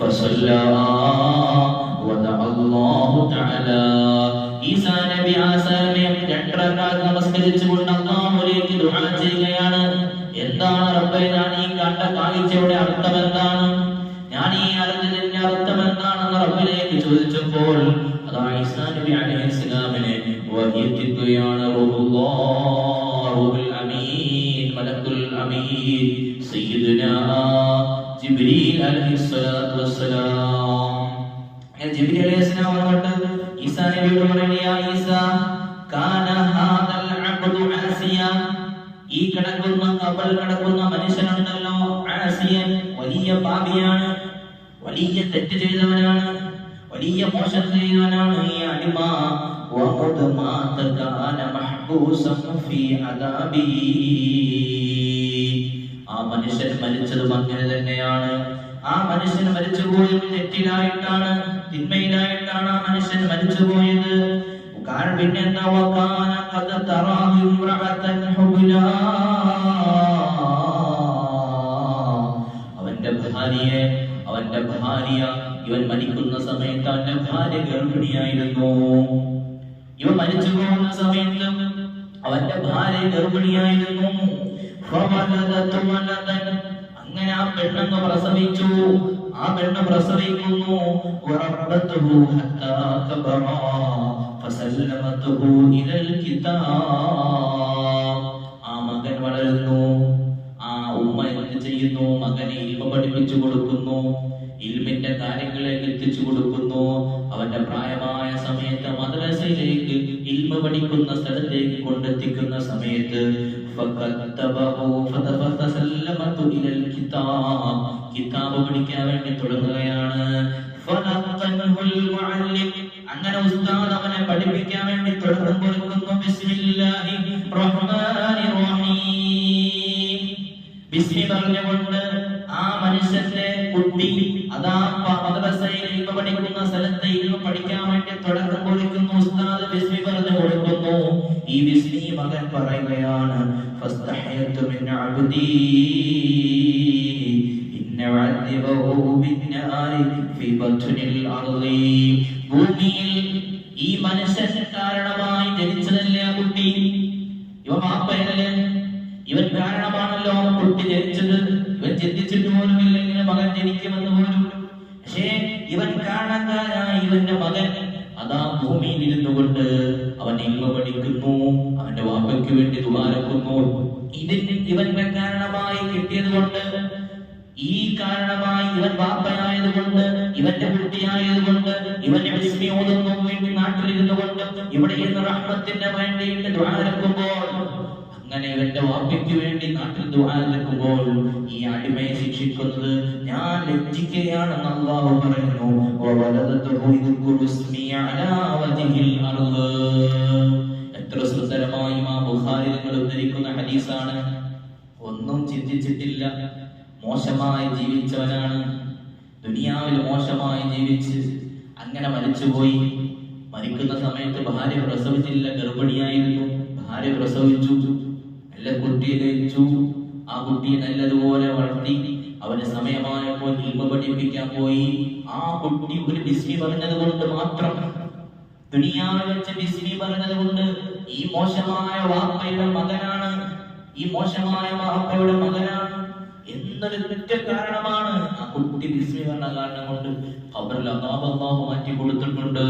فصلى ودعا الله تعالى ഈസാ നബി ആ സമയം രണ്ട് റക്അത്ത് നമസ്കരിച്ചുകൊണ്ട് അല്ലാഹുവിലേക്ക് ദുആ ചെയ്യുകയാണ് എന്താണ് റബ്ബേ ഞാൻ ഈ കണ്ട കാഴ്ചയുടെ അർത്ഥം എന്താണ് ഞാൻ ഈ അറിഞ്ഞതിന്റെ അർത്ഥം എന്താണെന്ന് റബ്ബിലേക്ക് ചോദിച്ചപ്പോൾ അതാ ഈസാ നബി അലൈഹിസ്സലാമിനെ വഹിയെത്തിക്കുകയാണ് റൂഹുല്ലാഹ് റൂഹുൽ അമീൻ മലക്കുൽ അമീൻ സയ്യിദുനാ ജിബ്രീൽ അലൈഹിസ്സലാത്തു വസ്സലാം അങ്ങനെ ജിബ്രീൽ അലൈഹിസ്സലാം വന്നിട്ട് ഈസാ നബിയോട് പറയുന്നു യാ ഈസാ കാന ഹാദൽ അബ്ദു ആസിയ ഈ കിടക്കുന്ന കബൽ കിടക്കുന്ന മനുഷ്യനുണ്ടല്ലോ ആസിയൻ വലിയ പാപിയാണ് വലിയ തെറ്റ് ചെയ്തവനാണ് വലിയ മോശം ചെയ്തവനാണ് ഈ അടിമ وقد مات كان محبوسا في عذابه ആ മനുഷ്യൻ മരിച്ചതും അങ്ങനെ തന്നെയാണ്. ആ മനുഷ്യൻ മരിച്ചുപോയത് തെറ്റിലായിട്ടാണ് തിന്മയിലായിട്ടാണ് ആ മനുഷ്യൻ മരിച്ചുപോയത്. പിന്നെന്താ അവന്റെ ഭാര്യയെ അവന്റെ ഭാര്യ ഇവൻ മരിക്കുന്ന സമയത്ത് അവന്റെ ഭാര്യ ഗർഭിണിയായിരുന്നു. ഇവൻ മരിച്ചു പോകുന്ന സമയത്ത് അവന്റെ ഭാര്യ ഗർഭിണിയായിരുന്നു. അങ്ങനെ ആ പെണ്ണങ്ങ് പ്രസവിച്ചു. ആ പെണ്ണ് പ്രസവിക്കുന്നു. ആ മകൻ വളരുന്നു. ആ ഉമ്മ ചെയ്യുന്നു? മകനെ ഇൽമ പഠിപ്പിച്ചു കൊടുക്കുന്നു. ഇൽമിന്റെ കാര്യങ്ങളിലേക്ക് എത്തിച്ചു കൊടുക്കുന്നു. അവന്റെ പ്രായമായ സമയത്ത് മദ്രസയിലേക്ക് ഇൽമ പഠിക്കുന്ന സ്ഥലത്തേക്ക് കൊണ്ടെത്തിക്കുന്ന സമയത്ത് കിതാബ്. പഠിക്കാൻ വേണ്ടി തുടങ്ങുകയാണ്. അങ്ങനെ ഉസ്താദ് അവനെ പഠിപ്പിക്കാൻ വേണ്ടി തുടങ്ങുമ്പോൾ ബിസ്മി പറഞ്ഞുകൊണ്ട് ആ മനുഷ്യന്റെ കുട്ടി. അതാ മദ്രസയിൽ ഇൽമ പഠിക്കുന്ന സ്ഥലത്ത് ഇൽമ പഠിക്കാൻ വേണ്ടി തുടക്കം കൊടുക്കുന്നു ഉസ്താദ് ബിസ്മി പറഞ്ഞു കൊടുക്കുന്നു. ഈ ബിസ്മി മകൻ പറയുകയാണ് ഫസ്തഹയത്തു മിൻ അബ്ദി ഇന്ന ഉഅദ്ദിബഹു ബിന്നാരി ഫി ബത്നിൽ അർളി ഭൂമിയിൽ ഈ മനുഷ്യൻ കാരണമായി ജനിച്ചതല്ലേ കുട്ടി? ഇവ മാപ്പയല്ലേ? ഇവൻ കാരണമാണല്ലോ കുട്ടി ജനിച്ചത്? ഇവൻ ചിന്തിച്ചിട്ട് പോലും ഇല്ലെങ്കിൽ മകൻ ജനിക്കുമെന്ന് പോലും പക്ഷേ ഇവൻ കാരണക്കാരായ ഇവന്റെ മകൻ അതാ ഭൂമിയിൽ ഇരുന്നു കൊണ്ട് അവൻ ഇൽമ പഠിക്കുന്നു അവന്റെ വാപ്പയ്ക്ക് വേണ്ടി ദുബാരക്കുന്നു ഇതിന് ഇവന്റെ കാരണമായി കിട്ടിയത് കൊണ്ട് ഈ കാരണമായി ഇവൻ വാപ്പയായത് കൊണ്ട് ഇവന്റെ കുട്ടിയായത് കൊണ്ട് ഇവന്റെ ഓതുന്നു വേണ്ടി നാട്ടിലിരുന്നു കൊണ്ട് ഇവിടെ ഇരുന്ന് റഹ്മത്തിന്റെ വേണ്ടിയിട്ട് ദ്വാരക്കുമ്പോൾ അങ്ങനെ ഇവന്റെ ഓർമ്മയ്ക്ക് വേണ്ടി നാട്ടിൽ ദ്വാരക്കുമ്പോൾ ഈ അടിമയെ ശിക്ഷിക്കുന്നത് ഞാൻ ലജ്ജിക്കുകയാണെന്ന് അള്ളാഹു പറയുന്നു. എത്ര സുന്ദരമായി ആ ബുഖാരി നിങ്ങൾ ഉദ്ധരിക്കുന്ന ഹദീസാണ്. ഒന്നും ചിന്തിച്ചിട്ടില്ല. മോശമായി ജീവിച്ചവനാണ്. ദുനിയാവിൽ മോശമായി ജീവിച്ച് അങ്ങനെ മരിച്ചുപോയി. മരിക്കുന്ന സമയത്ത് ഭാര്യ പ്രസവിച്ചില്ല ഗർഭിണിയായിരുന്നു. ഭാര്യ പ്രസവിച്ചു. നല്ല കുട്ടിയെ ആ കുട്ടിയെ നല്ലതുപോലെ വളർത്തി. അവന് സമയമായപ്പോൾ ഇൽമ പഠിപ്പിക്കാൻ പോയി. ആ കുട്ടി ഒരു ബിസ്മി പറഞ്ഞത് കൊണ്ട് മാത്രം. ദുനിയാവിൽ വെച്ച് ബിസ്മി പറഞ്ഞത് കൊണ്ട് ഈ മോശമായ വാപ്പയുടെ മകനാണ്. ഈ മോശമായ വാപ്പയുടെ മകനാണ്. എന്നൊരു ഒറ്റ കാരണമാണ് ആ കുട്ടി ബിസ്മി പറഞ്ഞ കാരണം കൊണ്ട് അവരിൽ അല്ലാഹു മാറ്റി കൊടുത്തിട്ടുണ്ട്.